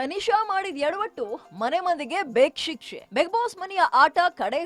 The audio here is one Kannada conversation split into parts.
ತನಿಷಾ ಮಾಡಿದ ಎಡವಟ್ಟು ಮನೆ ಮಂದಿಗೆ ಬೇಕ್ ಶಿಕ್ಷೆ. ಬಿಗ್ ಬಾಸ್ ಮನೆಯ ಆಟ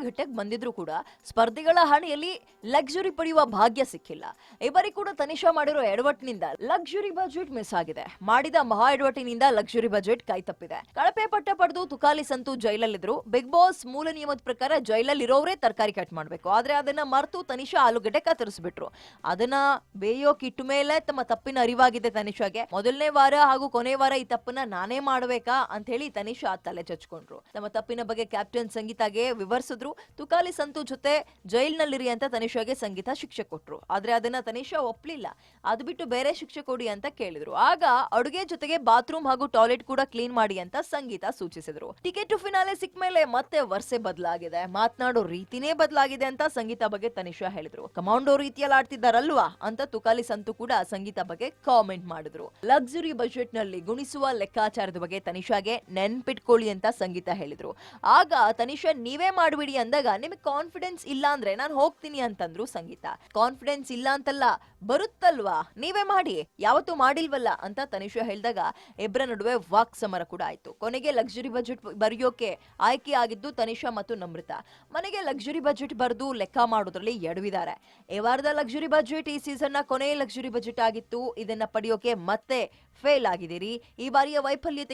ಘಟ್ಟಕ್ಕೆ ಬಂದಿದ್ರು ಕೂಡ ಸ್ಪರ್ಧಿಗಳ ಹಣೆಯಲ್ಲಿ ಲಕ್ಸುರಿ ಪಡೆಯುವ ಭಾಗ್ಯ ಸಿಕ್ಕಿಲ್ಲ. ಈ ಕೂಡ ತನಿಷಾ ಮಾಡಿರೋ ಎಡವಟ್ಟಿನಿಂದ ಲಕ್ಸುರಿ ಬಜೆಟ್ ಮಿಸ್ ಆಗಿದೆ. ಮಾಡಿದ ಮಹಾ ಎಡವಟ್ಟಿನಿಂದ ಲಕ್ಸುರಿ ಬಜೆಟ್ ಕೈ ತಪ್ಪಿದೆ. ಕಳಪೆ ಪಟ್ಟ ಪಡೆದು ತುಕಾಲಿ ಸಂತು ಜೈಲಲ್ಲಿದ್ರು. ಬಿಗ್ ಬಾಸ್ ಮೂಲ ನಿಯಮದ ಪ್ರಕಾರ ಜೈಲಲ್ಲಿ ಇರೋರೇ ತರಕಾರಿ ಕಟ್ ಮಾಡ್ಬೇಕು. ಆದ್ರೆ ಅದನ್ನ ಮರೆತು ತನಿಷಾ ಆಲೂಗಡ್ಡೆ ಕತ್ತರಿಸ್ಬಿಟ್ರು. ಅದನ್ನ ಬೇಯೋ ಇಟ್ಟ ಮೇಲೆ ತಮ್ಮ ತಪ್ಪಿನ ಅರಿವಾಗಿದೆ ತನಿಷಾಗೆ. ಮೊದಲನೇ ವಾರ ಹಾಗೂ ಕೊನೆ ವಾರ ಈ ತಪ್ಪನ್ನ ನಾನೇ ಮಾಡ್ಬೇಕಾ ಅಂತ ಹೇಳಿ ತನಿಷಾ ತಲೆ ಚಚ್ಕೊಂಡ್ರು. ತಮ್ಮ ತಪ್ಪಿನ ಬಗ್ಗೆ ಕ್ಯಾಪ್ಟನ್ ಸಂಗೀತಾಗೆ ವಿವರಿಸಿದ್ರು. ತುಕಾಲಿ ಸಂತು ಜೊತೆ ಜೈಲ್ನಲ್ಲಿರಿ ಅಂತ ತನಿಷಾಗೆ ಸಂಗೀತ ಶಿಕ್ಷೆ ಕೊಟ್ರು. ಆದ್ರೆ ಅದನ್ನ ತನಿಷಾ ಒಪ್ಲಿಲ್ಲ. ಅದ್ ಬಿಟ್ಟು ಬೇರೆ ಶಿಕ್ಷೆ ಕೊಡಿ ಅಂತ ಕೇಳಿದ್ರು. ಆಗ ಅಡುಗೆ ಜೊತೆಗೆ ಬಾತ್ರೂಮ್ ಹಾಗೂ ಟಾಯ್ಲೆಟ್ ಕೂಡ ಕ್ಲೀನ್ ಮಾಡಿ ಅಂತ ಸಂಗೀತ ಸೂಚಿಸಿದ್ರು. ಟಿಕೆಟ್ ಟು ಫಿನಾಲೆ ಸಿಕ್ಮೇಲೆ ಮತ್ತೆ ವರ್ಷೆ ಬದಲಾಗಿದೆ. ಮಾತನಾಡೋ ರೀತಿನೇ ಬದಲಾಗಿದೆ ಅಂತ ಸಂಗೀತ ಬಗ್ಗೆ ತನಿಷಾ ಹೇಳಿದ್ರು. ಕಮಾಂಡೋ ರೀತಿಯಲ್ಲಿ ಆಡ್ತಿದ್ದಾರಲ್ವಾ ಅಂತ ತುಕಾಲಿ ಸಂತು ಕೂಡ ಸಂಗೀತ ಬಗ್ಗೆ ಕಾಮೆಂಟ್ ಮಾಡಿದ್ರು. ಲಕ್ಸುರಿ ಬಜೆಟ್ನಲ್ಲಿ ಗುಣಿಸುವ ಲೆಕ್ಕಾಚಾರದ ಬಗ್ಗೆ ತನಿಷಾಗೆ ನೆನ್ಪಿಟ್ಕೊಳ್ಳಿ ಅಂತ ಸಂಗೀತ ಹೇಳಿದ್ರು. ಆಗ ತನಿಷಾ, ನೀವೇ ಮಾಡ್ಬಿಡಿ ಅಂದಾಗ ನಿಮಗೆ ಕಾನ್ಫಿಡೆನ್ಸ್ ಇಲ್ಲ ಅಂದ್ರೆ ನಾನು ಹೋಗ್ತೀನಿ ಅಂತಂದ್ರು ಸಂಗೀತ. ಕಾನ್ಫಿಡೆನ್ಸ್ ಇಲ್ಲ ಅಂತಲ್ಲ, ಬರುತ್ತಲ್ವಾ? ನೀವೇ ಮಾಡಿ, ಯಾವತ್ತು ಮಾಡಿಲ್ವಲ್ಲ ಅಂತ ತನಿಷಾ ಹೇಳಿದಾಗ ಇಬ್ಬರ ನಡುವೆ ವಾಕ್ ಸಮರ ಕೂಡ ಆಯ್ತು. ಕೊನೆಗೆ ಲಕ್ಸುರಿ ಬಜೆಟ್ ಬರೆಯೋಕೆ ಆಯ್ಕೆ ಆಗಿದ್ದು ತನಿಷಾ ಮತ್ತು ನಮೃತ ಮನೆಗೆ ಲಕ್ಸುರಿ ಬಜೆಟ್ ಬರೆದು ಲೆಕ್ಕ ಮಾಡೋದ್ರಲ್ಲಿ ಎಡವಿದ್ದಾರೆ. ಈ ವಾರದ ಲಕ್ಸುರಿ ಬಜೆಟ್ ಈ ಸೀಸನ್ನ ಕೊನೆಯ ಲಕ್ಸುರಿ ಬಜೆಟ್ ಆಗಿತ್ತು. ಇದನ್ನ ಪಡೆಯೋಕೆ ಮತ್ತೆ ಫೇಲ್ ಆಗಿದ್ದೀರಿ. ಈ ಬಾರಿಯ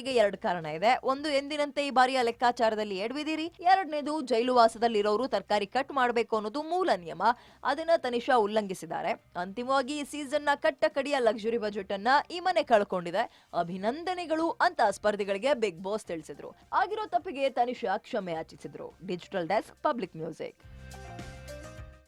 ವೈಫಲ್ಯತೆಗೆ ಎರಡು ಕಾರಣ ಇದೆ. ಒಂದು, ಎಂದಿನಂತೆ ಈ ಬಾರಿಯ ಲೆಕ್ಕಾಚಾರದಲ್ಲಿ ಎಡವಿದಿರಿ. ಎರಡನೇದು, ಜೈಲು ವಾಸದಲ್ಲಿರೋರು ತರಕಾರಿ ಕಟ್ ಮಾಡಬೇಕು ಅನ್ನೋದು ಮೂಲ ನಿಯಮ. ಅದನ್ನ ತನಿಷಾ ಉಲ್ಲಂಘಿಸಿದ್ದಾರೆ. ಅಂತಿಮವಾಗಿ ಈ ಸೀಸನ್ನ ಕಟ್ಟ ಕಡಿಯ ಲಕ್ಸುರಿ ಬಜೆಟ್ ಅನ್ನ ಈ ಮನೆ ಕಳ್ಕೊಂಡಿದೆ. ಅಭಿನಂದನೆಗಳು ಅಂತ ಸ್ಪರ್ಧಿಗಳಿಗೆ ಬಿಗ್ ಬಾಸ್ ತಿಳಿಸಿದ್ರು. ಆಗಿರೋ ತಪ್ಪಿಗೆ ತನಿಷಾ ಕ್ಷಮೆ ಯಾಚಿಸಿದ್ರು. Digital desk, Public Music.